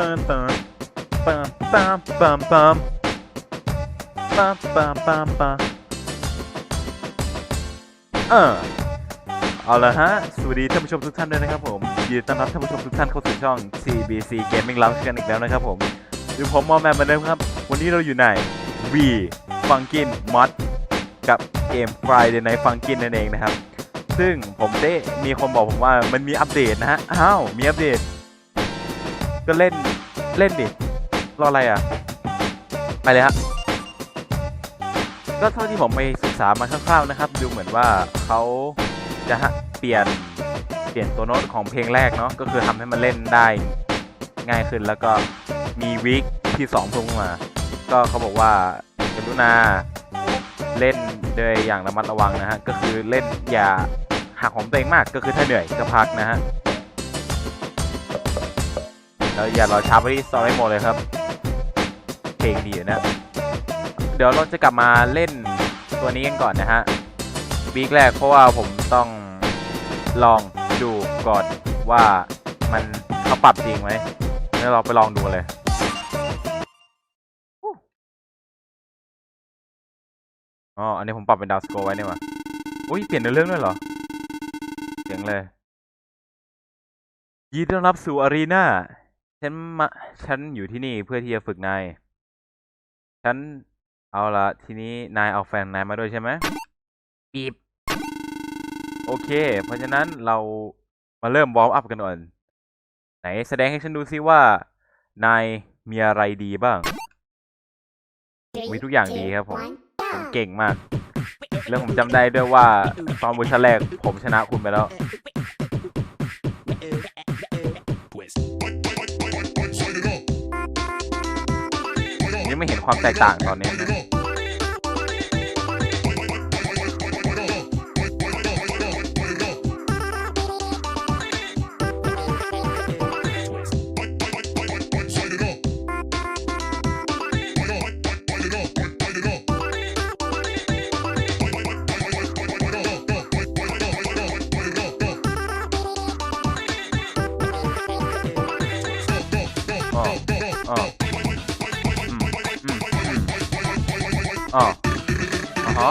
ตันตันปัมปัมปัมปัมปัมปัมปัมปัมเออเอาละฮะ สวัสดีท่านผู้ชมทุกท่านด้วยนะครับผมยินดีต้อนรับท่านผู้ชมทุกท่านเข้าสู่ช่อง CBC Gaming Lounge กันอีกแล้วนะครับผมอยู่ผมมอแมนเหมือนเดิมครับ วันนี้เราอยู่ใน V Funkin Mod กับเกม Friday Night Funkin นั่นเองนะครับ ซึ่งผมได้มีคนบอกผมว่ามันมีอัปเดตนะฮะ อ้าว มีอัปเดต ก็เล่น เล่นดิ รออะไรอะ ไปเลยฮะก็เท่าที่ผมไปศึกษามาคร่าวๆนะครับ ดูเหมือนว่าเขาจะเปลี่ยนเปลี่ยนตัวโน้ตของเพลงแรกเนาะก็คือทำให้มันเล่นได้ง่ายขึ้นแล้วก็มีวิกที่สองเพิ่มขึ้นมา ก็เขาบอกว่ากรุณาเล่นโดยอย่างระมัดระวังนะฮะก็คือเล่นอย่าหักของตัวเองมากก็คือถ้าเหนื่อยก็พักนะฮะ แล้วอย่ารอช้าไปที่ Story Mode เลยครับ เพลงดีอยู่นะ เดี๋ยวเราจะกลับมาเล่นตัวนี้กันก่อนนะฮะวีคแรกเพราะว่าผมต้องลองดูก่อนว่ามันเขาปรับจริงไหมแล้วเราไปลองดูเลยอ๋อ อันนี้ผมปรับเป็นดาวสโกไว้นี่หว่าอุ้ย เปลี่ยนเนื้อเรื่องด้วยเหรอ เสียงเลย ยินดีต้อนรับสู่อารีนา ฉันมาฉันอยู่ที่นี่เพื่อที่จะฝึกนาย ฉันเอาละทีนี้นายเอาแฟนนายมาด้วยใช่ไหมปีบโอเค เพราะฉะนั้นเรามาเริ่มวอร์มอัพกันก่อน ไหนแสดงให้ฉันดูซิว่า นายมีอะไรดีบ้าง มีทุกอย่างดีครับผม ผมเก่งมาก แล้วผมจำได้ด้วยว่าตอนเวอร์ชันแรกผมชนะคุณไปแล้ว ความแตกต่างตอนนี้นะ อ๋ออ๋อฮะ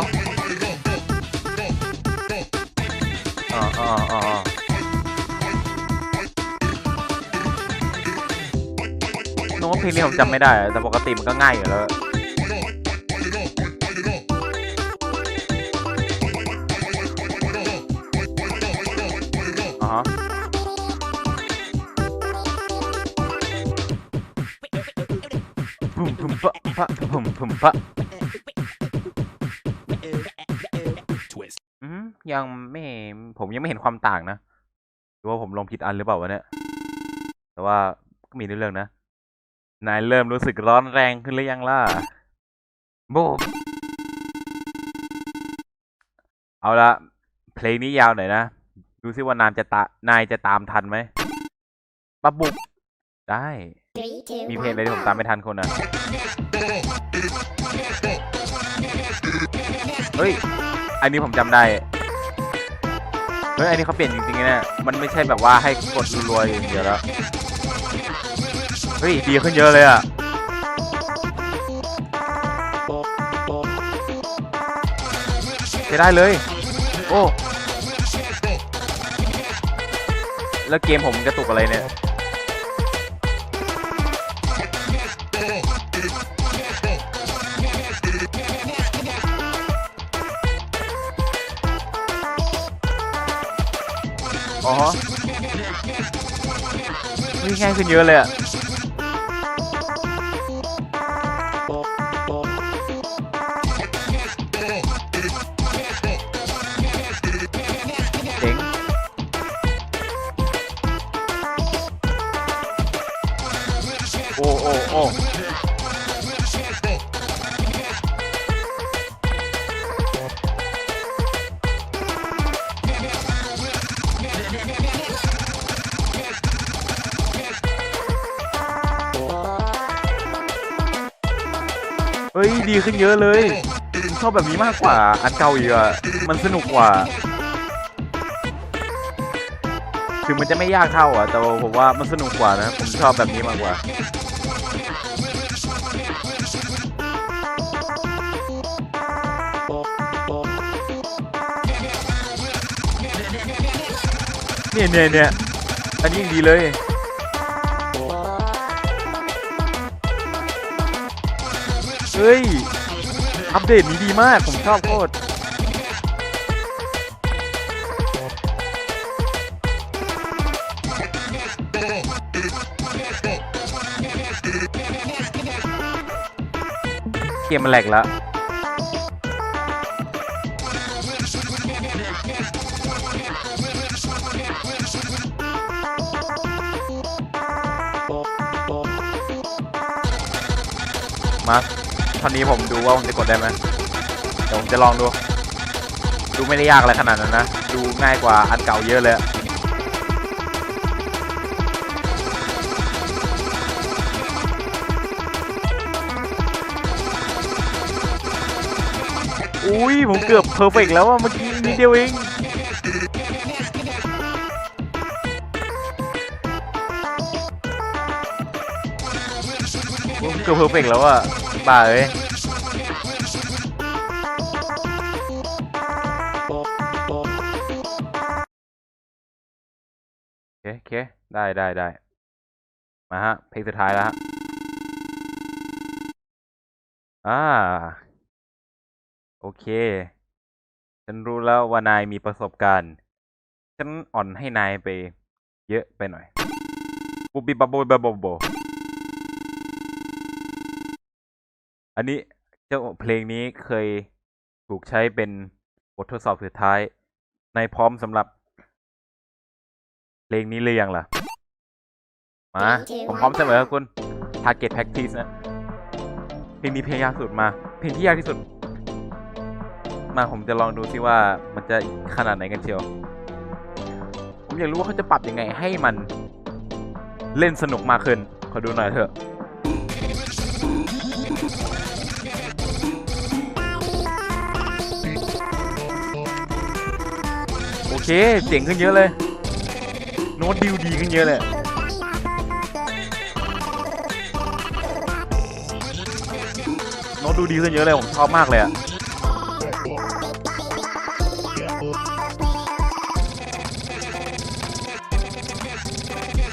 อ๋ออ๋ออ๋ออ๋อนึกว่าเพลงนี้ผมจำไม่ได้อะแต่ปกติมันก็ง่ายอยู่แล้วอ๋อฮะพุ่มพุ่มปะปะพุ่มพุ่มปะ ยังไม่ผมยังไม่เห็นความต่างนะหรือว่าผมลงผิดอันหรือเปล่าวะเนี่ย แต่ว่าก็มีเรื่องนะ นายเริ่มรู้สึกร้อนแรงขึ้นหรือยังล่ะโบมเอาละเพลงนี้ยาวหน่อยนะ ดูซิว่านามจะตานายจะตามทันไหมปั๊บบุก ได้ มีเพลงอะไรที่ผมตามไม่ทันคนอะเฮ้ย อันนี้ผมจำได้ ฮ้ยอันนี้เขาเปลี่ยนจริงๆนะมันไม่ใช่แบบว่าให้กดรัวๆอย่างเดียวแล้วเฮ้ยดีขึ้นเยอะเลยอะจะได้เลย โอ้ แล้วเกมผมกระตุกอะไรเนี่ย นี่ง่ายขึ้นเยอะเลยอะเจ๋งโอ้โอ้โอ้ ดีขึ้นเยอะเลย ชอบแบบนี้มากกว่า อันเก่าอีกอะมันสนุกกว่า ถึงมันจะไม่ยากเท่าอะแต่ว่าผมว่ามันสนุกกว่านะ ผมชอบแบบนี้มากกว่าเนี่ยเนี่ยเนี่ยอันนี้ยังดีเลย เฮ้ย อัปเดตนี้ดีมาก ผมชอบโคตรเกมมันแหลกแล้วมา ตอนนี้ผมดูว่าผมจะกดได้ไหมเดี๋ยวผมจะลองดู ดูไม่ได้ยากอะไรขนาดนั้นนะ ดูง่ายกว่าอันเก่าเยอะเลยอะอุ้ยผมเกือบเพอร์เฟกแล้วอะเมื่อกี้นิดเดียวเองผมเกือบเพอร์เฟกแล้วอะ บ้าเอ้ยโอเคโอเคได้ได้ได้มาฮะ เพลงสุดท้ายแล้วฮะ อ่า โอเค ฉันรู้แล้วว่านายมีประสบการณ์ ฉันอ่อนให้นายไป เยอะไปหน่อยบุบบิบบบบบบบ อันนี้เจ้าเพลงนี้เคยถูกใช้เป็นบททดสอบสุดท้าย ในพร้อมสำหรับ เพลงนี้เลยยังล่ะ มาผมพร้อมเสมอครับคุณ Target Practice นะ เพลงนี้เพลงยากสุดมา เพลงที่ยากที่สุด มาผมจะลองดูซิว่ามันจะขนาดไหนกันเชียว ผมอยากรู้ว่าเขาจะปรับยังไงให้มันเล่นสนุกมากขึ้น ขอดูหน่อยเถอะ เคเจ๋งขึ้นเยอะเลย โน้ตดิวดีขึ้นเยอะเลยโน้ตดูดีขึ้นเยอะเลย ผมชอบมากเลยอะ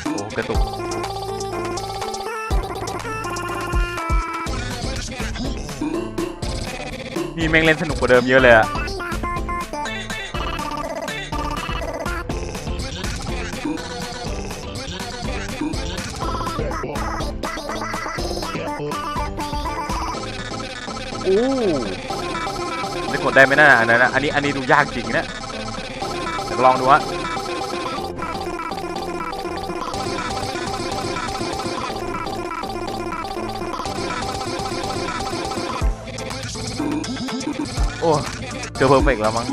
โอ้กระตุกนี่แม่งเล่นสนุกกว่าเดิมเยอะเลยอะ จะกดได้ไหมนะอันนั้นนะอันนี้อันนี้ดูยากจริงนะลองดูฮะโอ้เจอเพอร์เฟกต์แล้วมั้ง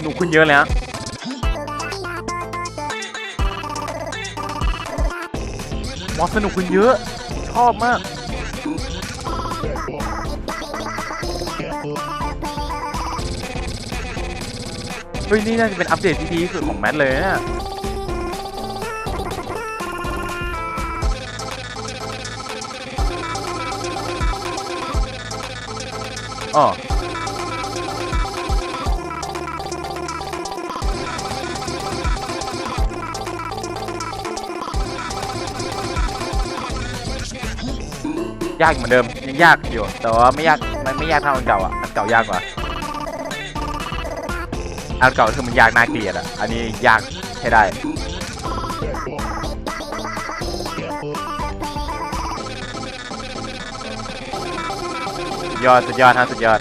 หนูขึ้นเยอะเลยฮะ อสสนุกขึ้นเยอะ ชอบมาก เฮ้ย นี่น่าจะเป็นอัปเดตที่ดีที่สุดของแมทเลยนะอ๋อ ยากเหมือนเดิมยังยากอยู่แต่ว่าไม่ยากมันไม่ยากเท่าอันเก่าอะอันเก่ายากกว่าอันเก่าคือมันยากน่าเกลียดอะอันนี้ยากให้ได้สุดยอดสุดยอดฮะสุดยอด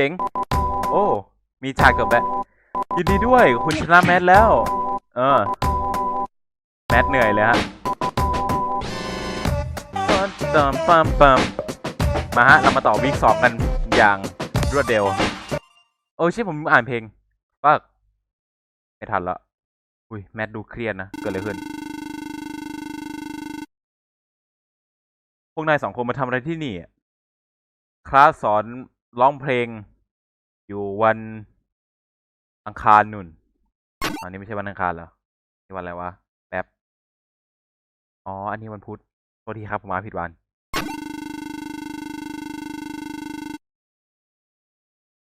เจ๋ง โอ้ มีฉากจบแล้วยินดีด้วย คุณชนะแมทแล้ว เออ แมทเหนื่อยเลยฮะปัมปัมปัมมาฮะ เรามาต่อวีคสองกันอย่างรวดเร็ว โอ้ใช่ผมอ่านเพลงฟักไม่ทันละ อุ้ย แมทดูเครียดนะ เกิดอะไรขึ้น พวกนายสองคนมาทำอะไรที่นี่คลาสสอน ร้องเพลง อยู่วันอังคารนุ่นอันนี้ไม่ใช่วันอังคารเหรอนี่วันอะไรวะแป๊บอ๋อ อันนี้วันพุธโทษทีครับผมมาผิดวัน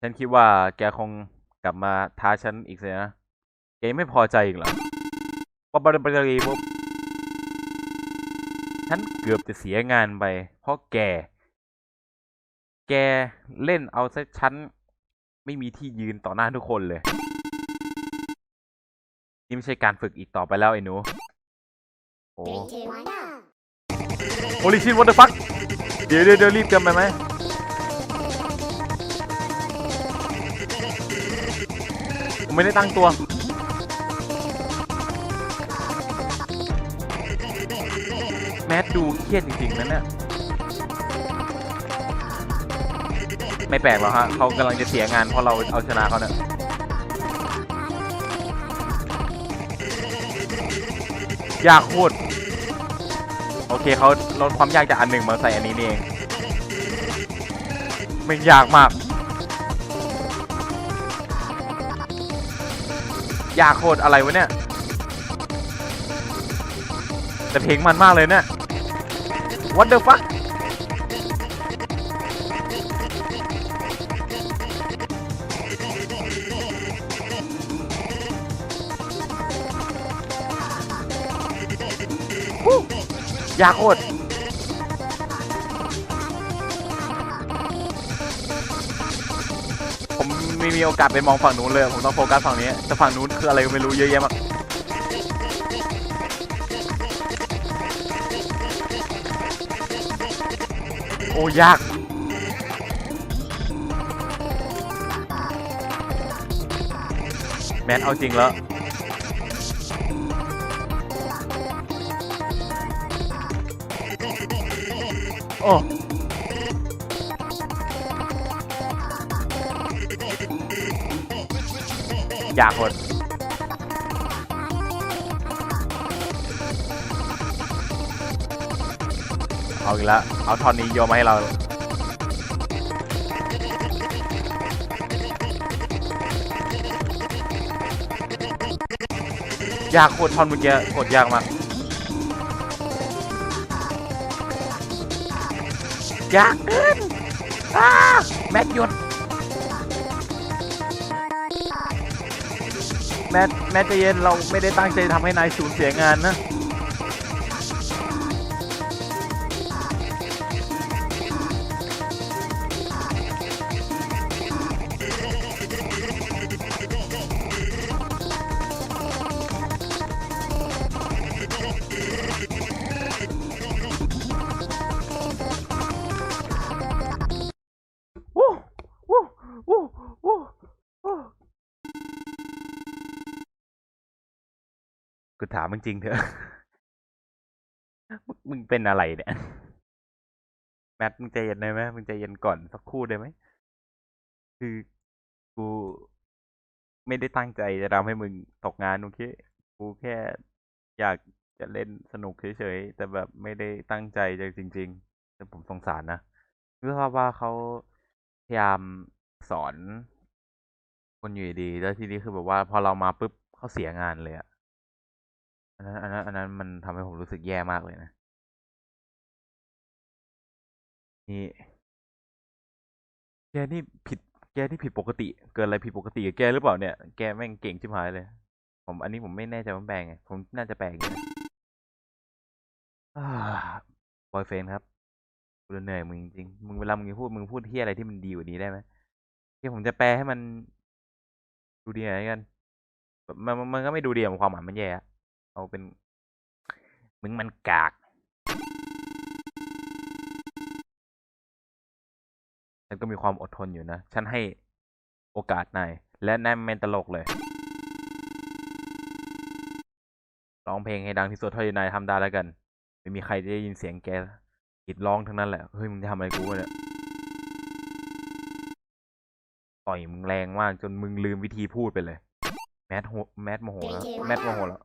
ฉันคิดว่าแกคงกลับมาท้าฉันอีกสินะ แกไม่พอใจอีกเหรอว่าบริบรีปุ๊บฉันเกือบจะเสียงานไป เพราะแก แกเล่นเอาซะฉันไม่มีที่ยืนต่อหน้าทุกคนเลย นี่ไม่ใช่การฝึกอีกต่อไปแล้วไอ้หนู โอ้โอลิชินวอเตอร์ฟักเดี๋ยวเดี๋ยวเดี๋ยวรีบกันไปไหมผมไม่ได้ตั้งตัวแมทดูเครียดจริงๆนะเนี่ย ไม่แปลกหรอกฮะเขากำลังจะเสียงานเพราะเราเอาชนะเขาเนี่ยยากโคตรโอเคเขาลดความยากจากอันหนึ่งมาใส่อันนี้นี่เองมันยากมาก ยากโคตรอะไรวะเนี่ย แต่เพลงมันมากเลยเนี่ย What the fuck ยากโคตรผมไม่มีโอกาสไปมองฝั่งนู้นเลย ผมต้องโฟกัสฝั่งนี้ แต่ฝั่งนู้นคืออะไรก็ไม่รู้เยอะแยะมากโอ้ยากแมนเอาจริงแล้ว โอ้อยากหดเอาอีกแล้วเอาท่อนนี้โยนมาให้เรายากโคตรท่อนเมื่อกี้โคตรยากมาก อยากเกินอ้าแมทหยุด แมทแมทใจเย็นเราไม่ได้ตั้งใจทำให้นายสูญเสียงานนะ ถามมึงจริงเถอะมึงมึงเป็นอะไรเนี่ย แมทมึงใจเย็นได้ไหมมึงใจเย็นก่อนสักคู่ได้ไหม คือกูไม่ได้ตั้งใจจะทำให้มึงตกงานโอเค กูแค่อยากจะเล่นสนุกเฉยๆ แต่แบบไม่ได้ตั้งใจจะจริง ๆ แต่ผมสงสารนะเพื่อว่าเขาพยายามสอนคนอยู่ดี แล้วทีนี้คือแบบว่าพอเรามาปุ๊บเขาเสียงานเลยอะ อันนั้นอันนั้นอันนั้นมันทำให้ผมรู้สึกแย่มากเลยนะ นี่แกนี่ผิดแกนี่ผิดปกติ เกิดอะไรผิดปกติกับแกหรือเปล่าเนี่ย แกแม่งเก่งชิบหายเลย ผมอันนี้ผมไม่แน่ใจว่าแปลงไง ผมน่าจะแปลงอย่างบอยเฟนครับกูเหนื่อยมึงจริงมึงเวลามึงพูดมึงพูดที่อะไรที่มันดีกว่านี้ได้ไหมที่ผมจะแปลให้มันดูดีหน่อยกันมันมันก็ไม่ดูดีอะความหมายมันแย่อะ เอาเป็น มึงมันกากฉันก็มีความอดทนอยู่นะ ฉันให้โอกาสนาย และนายไม่ตลกเลย ร้องเพลงให้ดังที่สุดเท่าที่นายทำได้แล้วกัน ไม่มีใครได้ยินเสียงแกกรีดร้องทั้งนั้นแหละ เฮ้ย มึงจะทำอะไรกูวะเนี่ย ต่อยมึงแรงมากจนมึงลืมวิธีพูดไปเลย แมทโหแมทโมโหแล้ว แมทโมโหแล้ว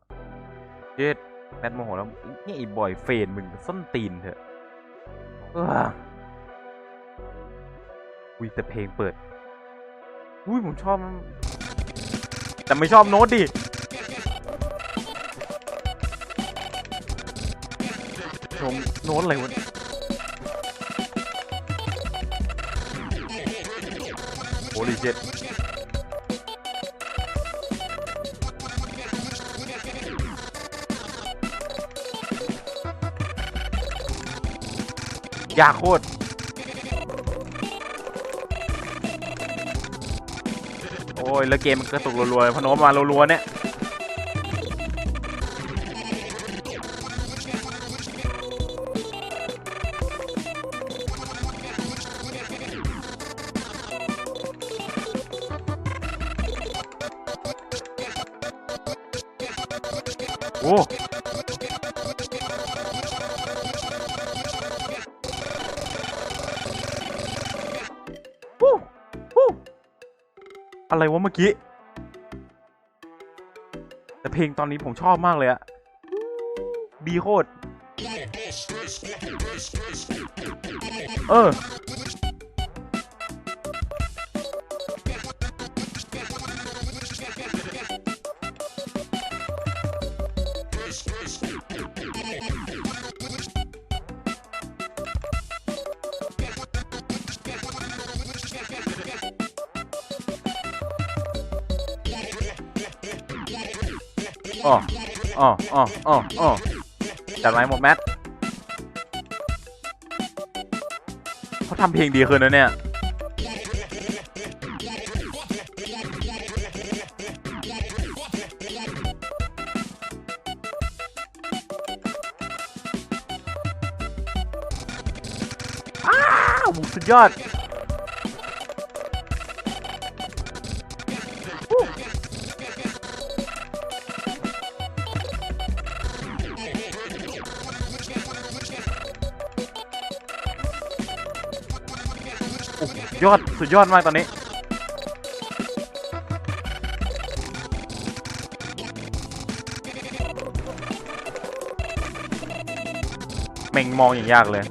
เจ็ดแมทโมโหแล้วนี่ไอ้บอยเฟนมึงส้นตีนเถอะอุ้ยแต่เพลงเปิด อุ้ยผมชอบ แต่ไม่ชอบโน้ตดิชมโน้ตอะไรวะโอ้ลิเจ็ด ยากโคตรโอ้ยแล้วเกมมันกระตุกรัวๆพน้ตมารัวๆเนี่ยโอ้ อะไรวะเมื่อกี้ แต่เพลงตอนนี้ผมชอบมากเลยอะดีโคตร เออ อ๋ออ๋ออ๋ออ๋ออ๋อจัดไว้หมดแมทเขาทำเพลงดีขึ้นนะเนี่ยอ้าวสุดยอด ยอด สุดยอดมากตอนนี้ เม่งมองอย่างยากเลย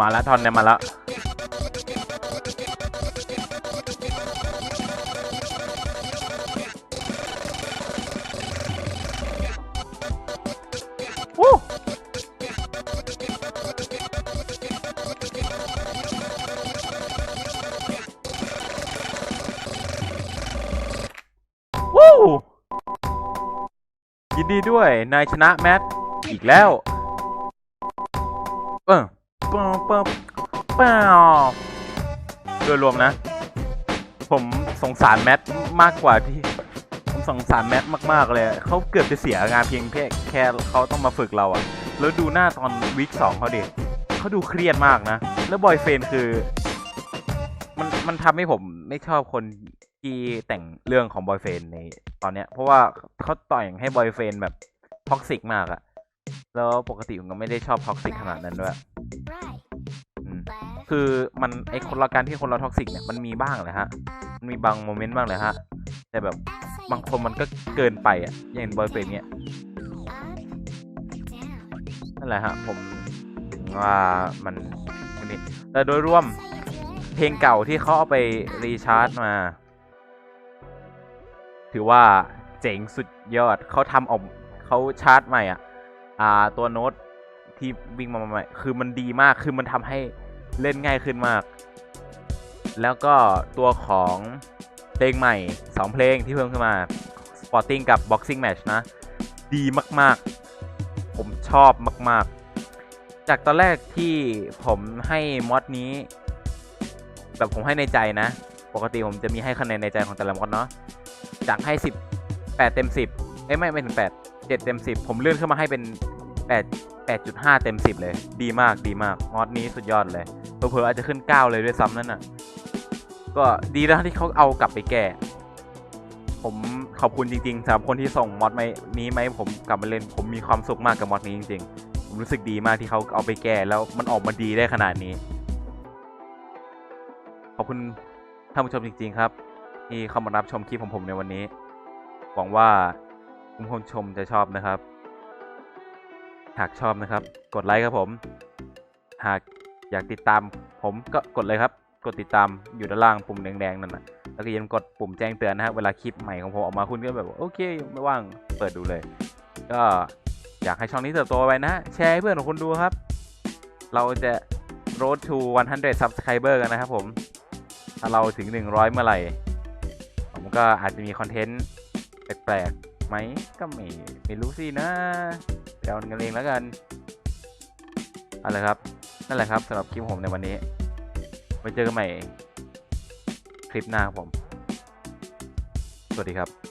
มาแล้วทอนเนี่ยมาแล้ว ดีด้วย นายชนะแมท อีกแล้ว เออปะปะปะโดยรวมนะ ผมสงสารแมทมากกว่าที่ ผมสงสารแมทมากๆเลย เขาเกือบจะเสียงานเพียงแค่แค่เขาต้องมาฝึกเราอะแล้วดูหน้าตอนวีคสองเขาเดิเขาดูเครียดมากนะ แล้วบอยเฟนคือ มันมันทำให้ผมไม่ชอบคนที่แต่งเรื่องของบอยเฟนใน ตอนเนี้ย เพราะว่าเขาต่อยให้บอยเฟนแบบท็อกซิกมากอะแล้วปกติผมก็ไม่ได้ชอบท็อกซิกขนาดนั้นด้วยอืมคือมันไอคนละการที่คนเราท็อกซิกเนี่ยมันมีบ้างแหละฮะ มันมีบางโมเมนต์บ้างเลยฮะ แต่แบบบางคนมันก็เกินไปอะ อย่างบอยเฟนเนี่ยนั่นแหละฮะ ผมถึงว่ามันมันนี่แต่โดยรวมเพลงเก่าที่เขาเอาไปรีชาร์จมา ถือว่าเจ๋งสุดยอดเขาทำออกเขาชาร์จใหม่อะอ่าตัวโน้ตที่วิ่งมาใหม่คือมันดีมากคือมันทำให้เล่นง่ายขึ้นมาก แล้วก็ตัวของเพลงใหม่ 2 เพลงที่เพิ่มขึ้นมา Sporting กับ Boxing Match นะ ดีมากๆ ผมชอบมาก ๆ จากตอนแรกที่ผมให้มอดนี้ แบบผมให้ในใจนะ ปกติผมจะมีให้คะแนนในใจของแต่ละมอดเนาะ จากให้ 10 8 เต็ม 10เอ้ยไม่ไม่ถึง 8 7 เต็ม 10 ผมเลื่อนขึ้นมาให้เป็น 8 8.5 เต็ม 10 เลย ดีมากดีมากมอดนี้สุดยอดเลยเผลอๆอาจจะขึ้น 9 เลยด้วยซ้ำนั่นน่ะ ก็ดีแล้วที่เขาเอากลับไปแก้ผมขอบคุณจริงๆสำหรับคนที่ส่งมอดมนี้ไหมาให้ผมกลับมาเล่น ผมมีความสุขมากกับมอดนี้จริงๆ ผมรู้สึกดีมากที่เขาเอาไปแก้แล้วมันออกมาดีได้ขนาดนี้ ขอบคุณท่านผู้ชมจริง ๆ ครับ ที่เข้ามารับชมคลิปของผมในวันนี้ หวังว่าคุณผู้ชมจะชอบนะครับ หากชอบนะครับ กดไลค์ครับผม หากอยากติดตามผมก็กดเลยครับ กดติดตามอยู่ด้านล่างปุ่มแดงๆนั่นนะแล้วก็อย่าลืมกดปุ่มแจ้งเตือนนะครับเวลาคลิปใหม่ของผมออกมาคุณก็แบบโอเคไม่ว่างเปิดดูเลย ก็อยากให้ช่องนี้เติบโตไปนะ แชร์ให้เพื่อนของคุณดูครับ เราจะ road to 100 subscriber กันนะครับผม ถ้าเราถึง 100 เมื่อไหร่ ก็อาจจะมีคอนเทนต์แปลกๆไหมก็ไม่ไม่รู้สินะเดี๋ยวกันเองแล้วกันเอาละครับ นั่นแหละครับสำหรับคลิปผมในวันนี้ไว้เจอกันใหม่คลิปหน้าครับผม สวัสดีครับ